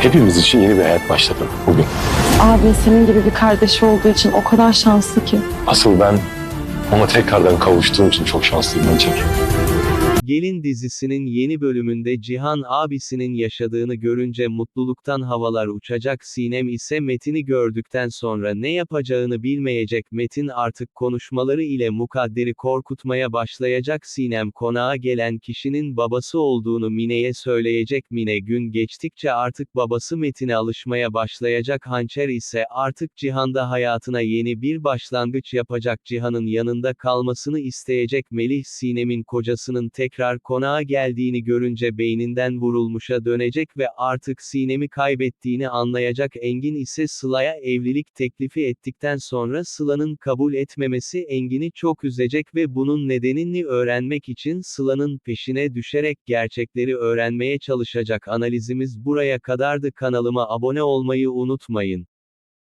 Hepimiz için yeni bir hayat başladı bugün. Abi senin gibi bir kardeşi olduğu için o kadar şanslı ki. Asıl ben ona tekrardan kavuştuğum için çok şanslıyım Hançer. Gelin dizisinin yeni bölümünde Cihan abisinin yaşadığını görünce mutluluktan havalar uçacak. Sinem ise Metin'i gördükten sonra ne yapacağını bilmeyecek. Metin artık konuşmaları ile mukadderi korkutmaya başlayacak. Sinem konağa gelen kişinin babası olduğunu Mine'ye söyleyecek. Mine gün geçtikçe artık babası Metin'e alışmaya başlayacak. Hançer ise artık Cihan'da hayatına yeni bir başlangıç yapacak. Cihan'ın yanında kalmasını isteyecek Melih Sinem'in kocasının tekrar konağa geldiğini görünce beyninden vurulmuşa dönecek ve artık Sinem'i kaybettiğini anlayacak Engin ise Sıla'ya evlilik teklifi ettikten sonra Sıla'nın kabul etmemesi Engin'i çok üzecek ve bunun nedenini öğrenmek için Sıla'nın peşine düşerek gerçekleri öğrenmeye çalışacak analizimiz buraya kadardı kanalıma abone olmayı unutmayın.